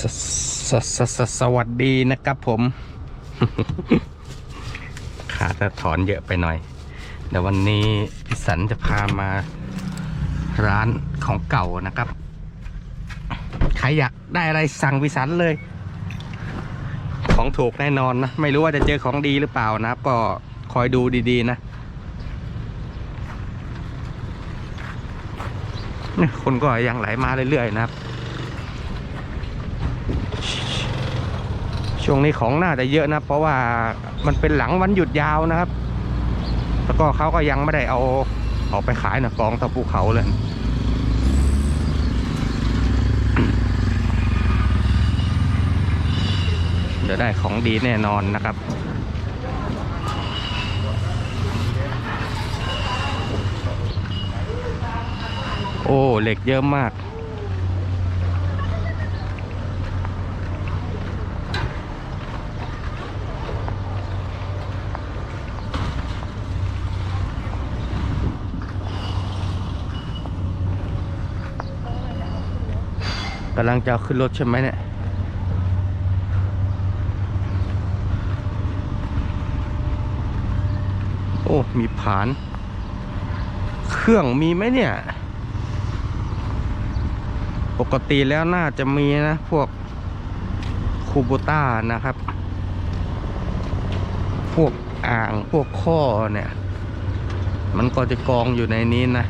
สสสสสวัสดีนะครับผม ขาดถอนเยอะไปหน่อย เดี๋ยววันนี้พิสันจะพามาร้านของเก่านะครับ ใครอยากได้อะไรสั่งพิสันเลย ของถูกแน่นอนนะ ไม่รู้ว่าจะเจอของดีหรือเปล่านะก็คอยดูดีๆนะคนก็ยังไหลมาเรื่อยๆนะครับ ช่วงนี้ของน่าจะเยอะนะ เพราะว่ามันเป็นหลังวันหยุดยาวนะครับ แล้วก็เขาก็ยังไม่ได้เอาออกไปขายนะกองตะภูเขาเลยเดี๋ยวได้ของดีแน่นอนนะครับโอ้ เหล็กเยอะมากำลังจะขึ้นรถใช่ไหมเนี่ยโอ้ มีผาน เครื่องมีไหมเนี่ย ปกติแล้วน่าจะมีนะ พวกคูโบต้านะครับ พวกอ่างพวกข้อเนี่ย มันก็จะกองอยู่ในนี้นะ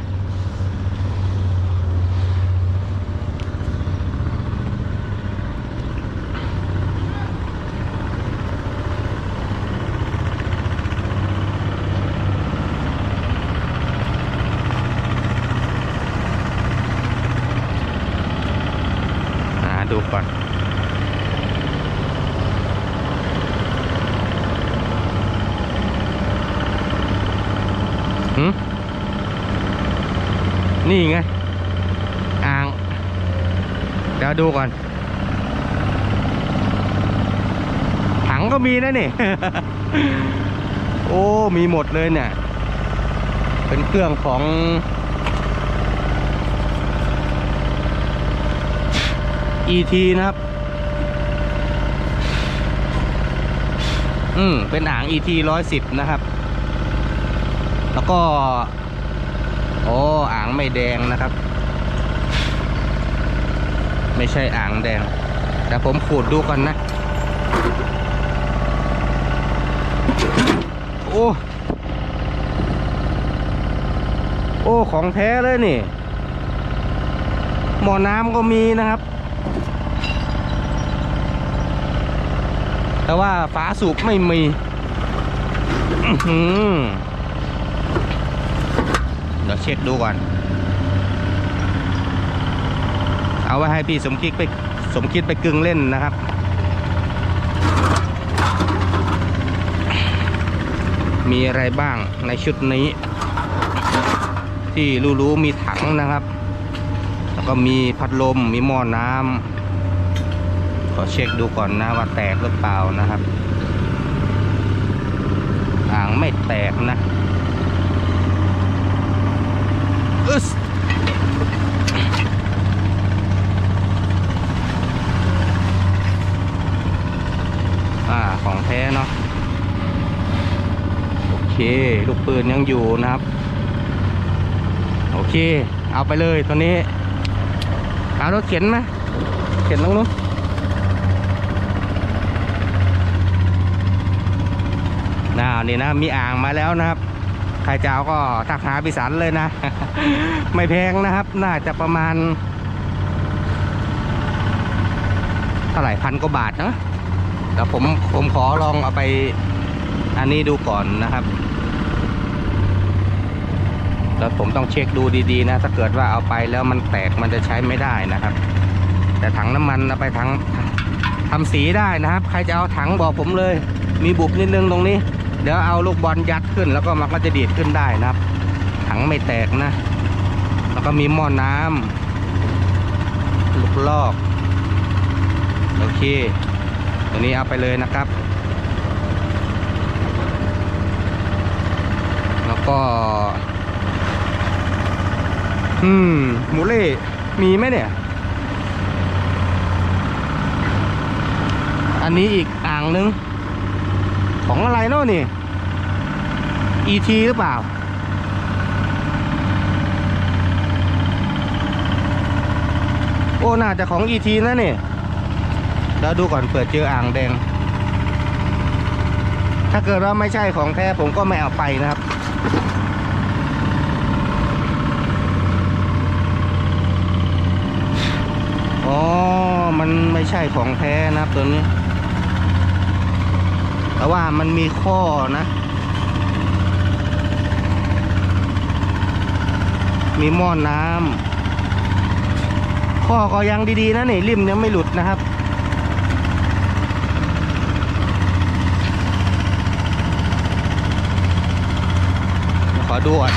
ไง อ่าง เดี๋ยวดูก่อน ถังก็มีนะนี่ โอ้ มีหมดเลยเนี่ย เป็นเครื่องของ ET นะครับ อืม เป็นอ่าง ET ร้อยสิบนะครับ แล้วก็ โอ้อ่างไม่แดงนะครับ ไม่ใช่อ่างแดง แต่ผมขูดดูก่อนนะ โอ้ โอ้ ของแท้เลยนี่ หม้อน้ำก็มีนะครับ แต่ว่าฝาสูบไม่มี อื้อหือ เช็คดูก่อน เอาไว้ให้พี่สมคิดไปสมคิดไปกึ่งเล่นนะครับ มีอะไรบ้างในชุดนี้ ที่รู้ๆมีถังนะครับ แล้วก็มีพัดลมมีหม้อน้ำขอเช็คดูก่อนนะว่าแตกหรือเปล่านะครับ อ่างไม่แตกนะ อึสอ่าของแท้เนาะโอเค ลูกปืนยังอยู่นะครับ โอเค เอาไปเลยตัวนี้เอารถเข็นไหมเข็นลงนู้นน่านี่นะมีอ่างมาแล้วนะครับ ใครจะเอาก็ทักหาพิสันเลยนะ ไม่แพงนะครับ น่าจะประมาณเท่าไหร่พันกว่าบาทเนะเดี๋ยวผมผมขอลองเอาไปอันนี้ดูก่อนนะครับแล้วผมต้องเช็คดูดีๆนะ ถ้าเกิดว่าเอาไปแล้วมันแตกมันจะใช้ไม่ได้นะครับ แต่ถังน้ำมันเอาไปถังทำสีได้นะครับ ใครจะเอาถังบอกผมเลย มีบุบนิดนึงตรงนี้ เดี๋ยวเอาลูกบอลยัดขึ้น แล้วก็มันก็จะดีดขึ้นได้นะครับ ถังไม่แตกนะ แล้วก็มีหม้อน้ำลูกลอก โอเค ตัวนี้เอาไปเลยนะครับ แล้วก็ อืมหมูเล่มีไหมเนี่ยอันนี้อีกอ่างนึง ของอะไรเนาะนี่ ET หรือเปล่า โอ้ น่าจะของ ET นะนี่เดี๋ยวดูก่อนเปิดเจออ่างแดง ถ้าเกิดว่าไม่ใช่ของแท้ผมก็ไม่เอาไปนะครับ อ๋อ มันไม่ใช่ของแท้นะครับตัวนี้ แต่ว่ามันมีข้อนะ มีหม้อน้ำข้อก็ยังดีๆนะนี่ริมยังไม่หลุดนะครับขอดูอะ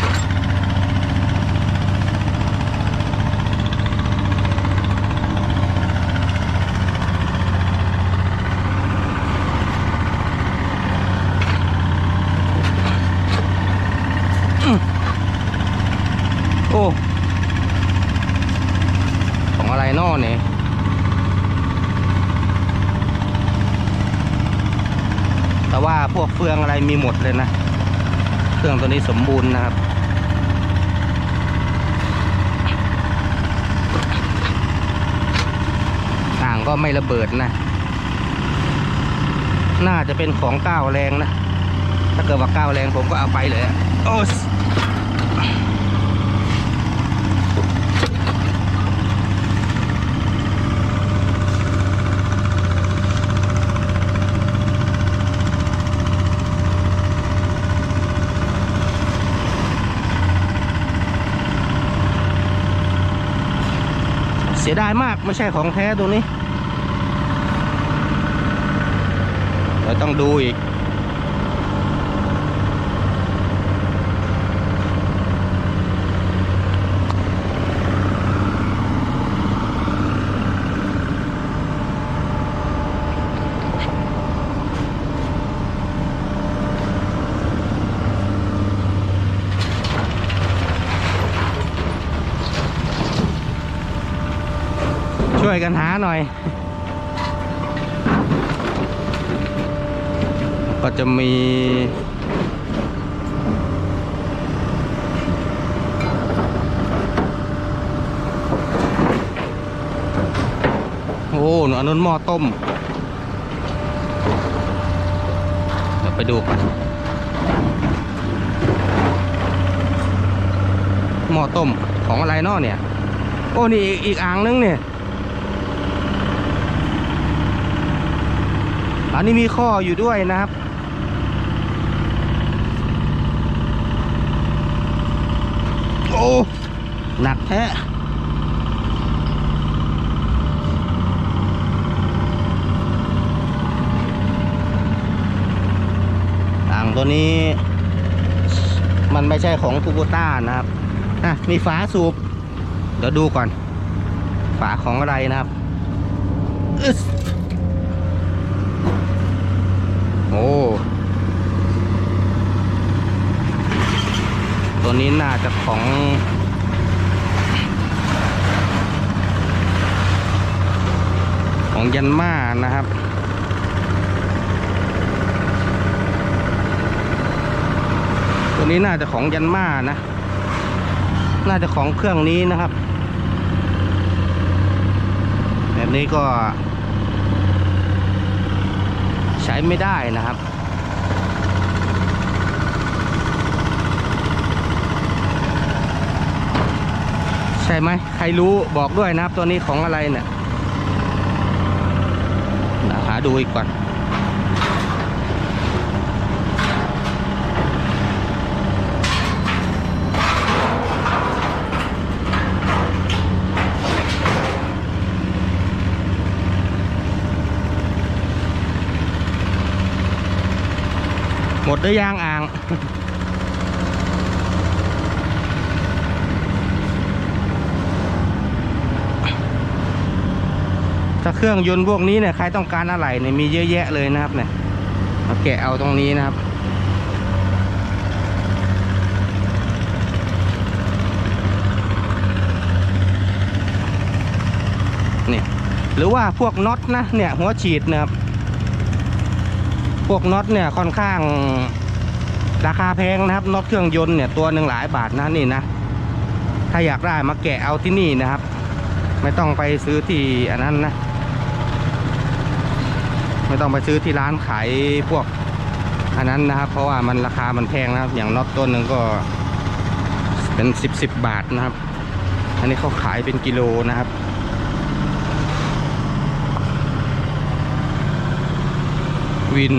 โอ้ ของอะไรนอเนี่ยแต่ว่าพวกเฟืองอะไรมีหมดเลยนะ เครื่องตัวนี้สมบูรณ์นะครับอ่างก็ไม่ระเบิดนะ น่าจะเป็นของก้าวแรงนะ ถ้าเกิดว่าก้าวแรงผมก็เอาไปเลยโอ้ เสียดายมากไม่ใช่ของแท้ตัวนี้ เราต้องดูอีก วยกันหาหน่อย ก็จะมีโอ้หนูอันนู้นหม้อต้ม เดี๋ยวไปดูกันหม้อต้มของอะไรนาะเนี่ย โอ้ นี่อีกอีกอ่างนึงเนี่ย อันนี้มีข้ออยู่ด้วยนะครับ โอ้ หนักแท้อ่างตัวนี้ มันไม่ใช่ของคูโบต้านะครับอะมีฝาสูบ เดี๋ยวดูก่อน ฝาของอะไรนะครับ โอ้ตัวนี้น่าจะของของยันมานะครับ ตัวนี้น่าจะของยันมานะ น่าจะของเครื่องนี้นะครับ แบบนี้ก็ ใช้ไม่ได้นะครับ ใช่ไหมใครรู้บอกด้วยนะครับตัวนี้ของอะไรเนี่ยหาดูอีกก่อน หมดหรือยังอ่าง ถ้าเครื่องยนต์พวกนี้เนี่ยใครต้องการอะไรเนี่ยมีเยอะแยะเลยนะครับเนี่ยมาแกะเอาตรงนี้นะครับนี่หรือว่าพวกน็อตนะเนี่ยหัวฉีดนะครับ พวกน็อตเนี่ยค่อนข้างราคาแพงนะครับน็อตเครื่องยนต์เนี่ยตัวหนึ่งหลายบาทนะนี่นะ ถ้าอยากได้มาแกะเอาที่นี่นะครับ ไม่ต้องไปซื้อที่อันนั้นนะ ไม่ต้องไปซื้อที่ร้านขายพวกอันนั้นนะครับ เพราะว่ามันราคามันแพงนะครับ อย่างน็อตตัวหนึ่งก็เป็นสิบสิบบาทนะครับ อันนี้เขาขายเป็นกิโลนะครับ วิน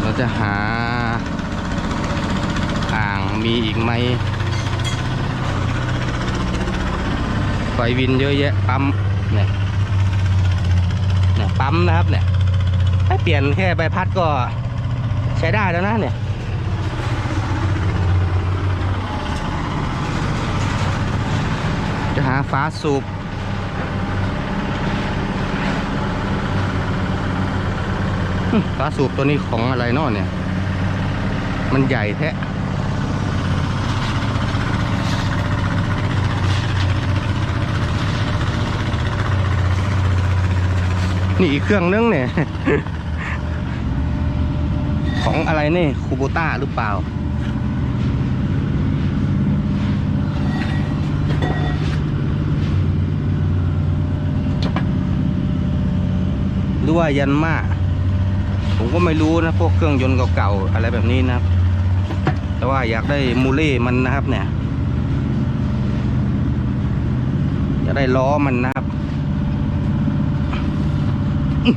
เราจะหาอ่างมีอีกไหมไฟวินเยอะแยะปั๊มเนี่ยเนี่ยปั๊มนะครับเนี่ยถ้เปลี่ยนแค่ใบพัดก็ใช้ได้แล้วนะเนี่ยจะหาฟ้าสูบ หึฟ้าสูบตัวนี้ของอะไรนาะเนี่ย มันใหญ่แท้นี่อีกเครื่องนึงเนี่ย ของอะไรนี่คูโบต้าหรือเปล่า หรือว่ายันมา ผมก็ไม่รู้นะพวกเครื่องยนต์เก่าๆอะไรแบบนี้นะครับ แต่ว่าอยากได้มูเล่มันนะครับเนี่ยอยากได้ล้อมันนะครับ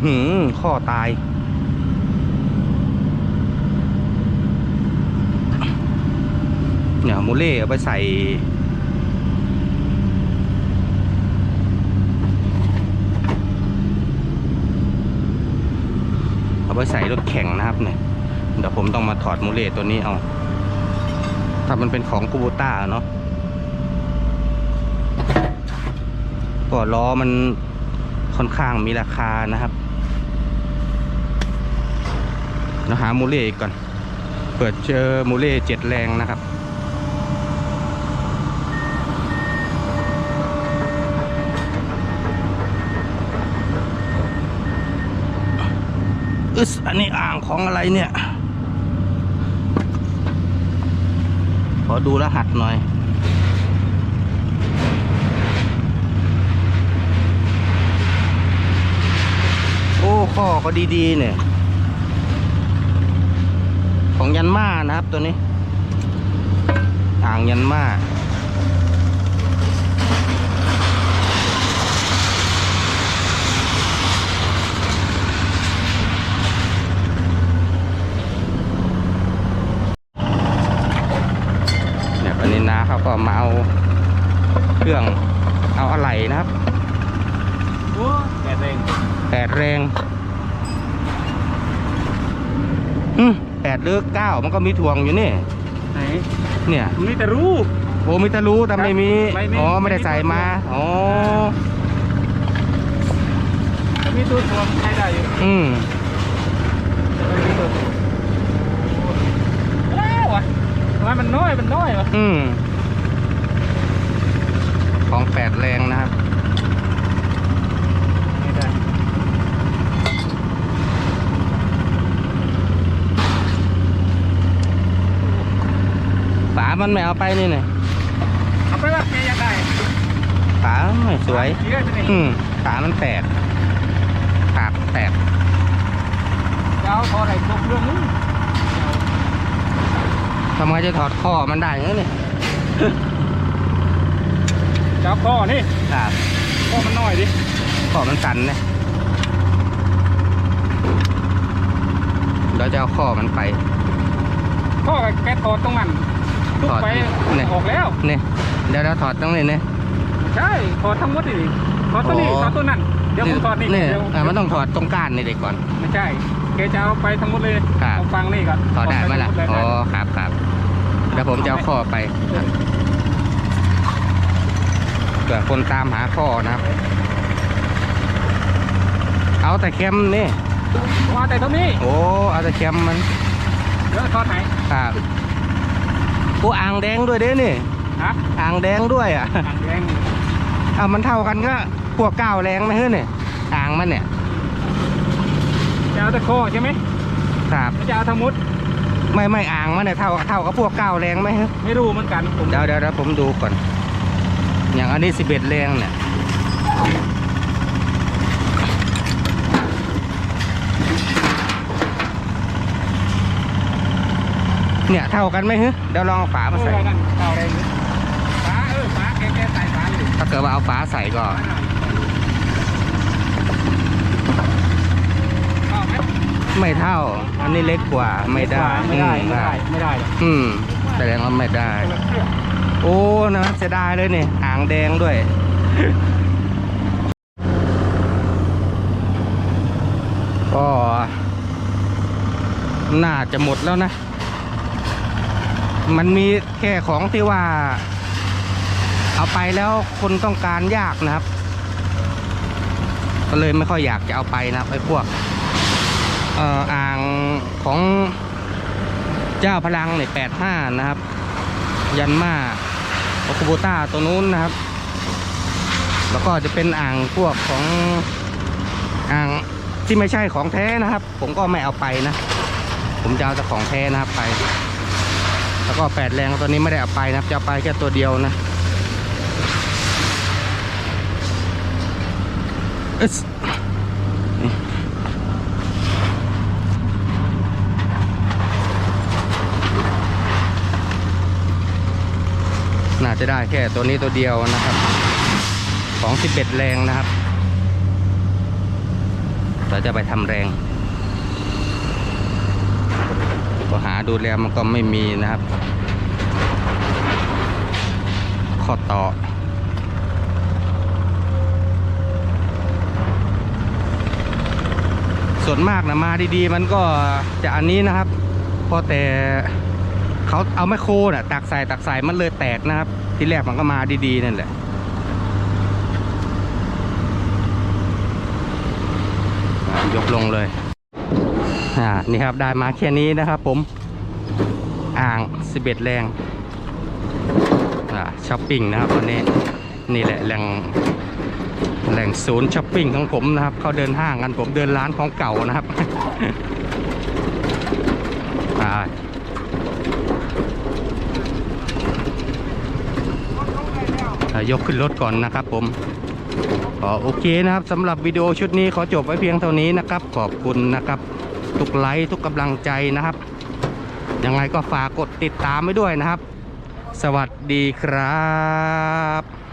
หือข้อตายเนี่ยมูเล่เอาไปใส่ เอาไปใส่รถแข่งนะครับเนี่ยเดี๋ยวผมต้องมาถอดมูเล่ตัวนี้เอา ถ้ามันเป็นของกูโบต้าเนาะก็ล้อมันค่อนข้างมีราคานะครับเราหามูเล่อีกก่อน เปิดเจอมูเล่เจ็ดแรงนะครับ อึสอันนี้อ่างของอะไรเนี่ย ขอดูรหัสหน่อยโอ้ข้อก็ดีๆเนี่ย ของยันมานะครับตัวนี้ อ่างยันมาเนี่ยอันนี้นะเขาก็มาเอาเครื่องเอาอะไหล่นะครับ โอ้แกเอง แปดแรงอืมแปดหรือเก้า มันก็มีถ่วงอยู่นี่ ไหนเนี่ย มีแต่รู้โอ้มีแต่รู้แต่ไม่มี ไม่มีอ๋อ ไม่ได้ไม่มีใส่มาอ๋อ มีตัวทวงใช้ได้อยู่อืมแต่ไม่มีตัวทวงแล้ววะทำไมมันน้อยมันน้อยวะอืมของแปดแรงนะครับ ไม่ได้ ฝา มันไม่เอาไปนี่เนี่ยเอาไปว่าแกอยากได้ฝาไม่สวยเชื่อจะนี่อืมฝามันแตกขาดแตกจะเอาพอไหนตกเรื่องนึงทำไมจะถอดข้อมันได้อย่างนี้เนี่ยจะเอาข้อนี่ครับข้อมันน้อยดิข้อมันสั่นเนี่ยเราจะเอาข้อมันไป ข้อแกถอดตรงนั้น ทุกถอดไปเนี่ยออกแล้วเนี่ยเดี๋ยวเราถอดตรงนี้เนี่ยใช่ถอดทั้งหมดดิถอดตัวนี้อ๋อถอดตัวนั้นเดี๋ยวผมถอดนี่เนี่ยเดี๋ยวอะมันต้องถอดตรงก้านนี่เด็กก่อนไม่ใช่แกจะเอาไปทั้งหมดเลยครับเอาฟังนี่ก่อนถอดได้ไหมล่ะถอดปอ๋อทั้งหมดเลยครับครับเดี๋ยวผมจะเอาข้อไปเผื่อคนตามหาข้อนะครับ เอาแต่เข็มนี่ว่าแต่เท่านี้โอ้เอาแต่เข็มมันเดี๋ยวถอดไหนครับโอ้อ่างแดงด้วยเด้นี่ฮะอ่างแดงด้วยอะอ่างแดงอะมันเท่ากันก็พวกก้าวแรงไหมเฮ้ยเนี่ยอ่างมันเนี่ยจะเอาตะโคใช่ไหมครับมันจะเอาทั้งหมดไม่ไม่อ่างมันเนี่ยเท่าเท่ากับพวกเก้าแรงไหมฮะไม่รู้เหมือนกันผมเดี๋ยวเดี๋ยวเดี๋ยวผมดูก่อน อย่างอันนี้สิบเอ็ดแรงเนี่ย เนี่ยเท่ากันไหมฮะเดี๋ยวลองเอาฝามาเอใส่อนั่นเอาอะไรนี่ฝาเออฝาแกแกใส่ฝาเลยถ้าเกิดว่าเอาฝาใส่ก็เข้าไหมไม่เท่า อันนี้เล็กกว่าไม่ได้ ไม่ได้อืไม่ได้ไม่ได้หรอกอืมแสดงว่าไม่ได้คนละเครื่องโอ้นะเสียดายเลยนี่อ่างแดงด้วยก็น่าจะหมดแล้วนะ มันมีแค่ของที่ว่า เอาไปแล้วคนต้องการยากนะครับ ก็เลยไม่ค่อยอยากจะเอาไปนะครับไอ้พวกเอ่ออ่างของเจ้าพลังเนี่ยแปดห้านะครับ ยันมาโอคุโบต้าตัวนู้นนะครับ แล้วก็จะเป็นอ่างพวกของอ่างที่ไม่ใช่ของแท้นะครับ ผมก็ไม่เอาไปนะ ผมจะเอาแต่ของแท้นะครับไป แล้วก็แปดแรงตัวนี้ไม่ได้เอาไปนะครับจะไปแค่ตัวเดียวนะอึ๊สนี่น่าจะได้แค่ตัวนี้ตัวเดียวนะครับของ11แรงนะครับ เราจะไปทำแรง ก็หา ดูแล้วมันก็ไม่มีนะครับ ข้อต่อ ส่วนมากนะมาดีๆ มันก็จะอันนี้นะครับ พอแต่เขาเอาแมคโครน่ะตักใส่ตักใส่มันเลยแตกนะครับ ทีแรกมันก็มาดีๆ นั่นแหละยกลงเลย อ่า นี่ครับ ได้มาแค่นี้นะครับผม อ่าง 11 แรงช้อปปิ้งนะครับวันนี้นี่แหละแหล่งแหล่งศูนย์ช้อปปิ้งของผมนะครับเขาเดินห้างกันผมเดินร้านของเก่านะครับยกขึ้นรถก่อนนะครับผมโอเคนะครับสำหรับวิดีโอชุดนี้ขอจบไว้เพียงเท่านี้นะครับ ขอบคุณนะครับ ทุกไลค์ทุกกำลังใจนะครับ ยังไงก็ฝากกดติดตามไว้ด้วยนะครับ สวัสดีครับ